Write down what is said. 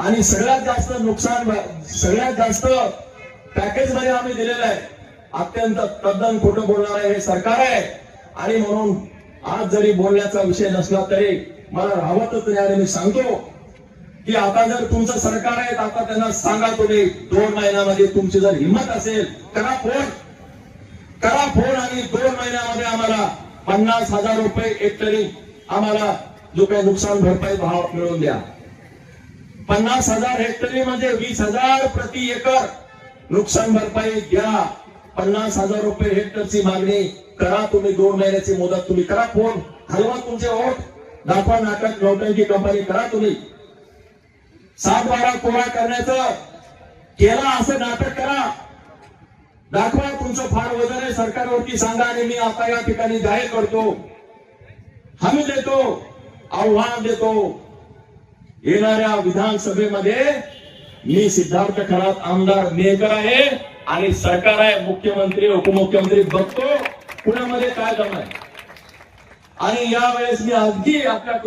आणि सगळ्यात जास्त नुकसान सगळ्यात जास्त पॅकेजमध्ये आम्ही दिलेलं आहे. अत्यंत तद्दन खोटं बोलणार हे सरकार आहे. आणि म्हणून आज जरी बोलण्याचा विषय नसला तरी मला राहतच नाही आणि मी सांगतो की आता जर तुमचं सरकार आहे तर आता त्यांना सांगा तुम्ही दोन महिन्यामध्ये तुमची जर हिंमत असेल करा फोन. करा फोन आणि दोन महिन्यामध्ये आम्हाला पन्नास हजार रुपये एक तरी आम्हाला जो काही नुकसान भरपाई भाव मिळवून द्या. पन्नास हजार हेक्टरी मध्ये वीस हजार प्रति एकर. नुकसान भरपाई द्या पन्नास हजार रुपये हेक्टरची मागणी करा. तुम्ही दोन महिन्याची मुदत तुम्ही करा फोन. हलवा तुमचे ओठ दाखवा नाटक नौटंकी कंपनी करा तुम्ही. सात बारा कोरा करण्याचं. केला असं नाटक करा. दाखवा तुमचं फार वजन आहे. सरकारवरती सांगा आणि मी आता या ठिकाणी जाहीर करतो. हमी देतो. आव्हान देतो. येणाऱ्या विधानसभेमध्ये मी सिद्धार्थ खरात आमदार मेहकर आहे आणि सरकार आहे मुख्यमंत्री उपमुख्यमंत्री बघतो पुण्यामध्ये काय करणार आणि यावेळेस मी अगदी आपल्या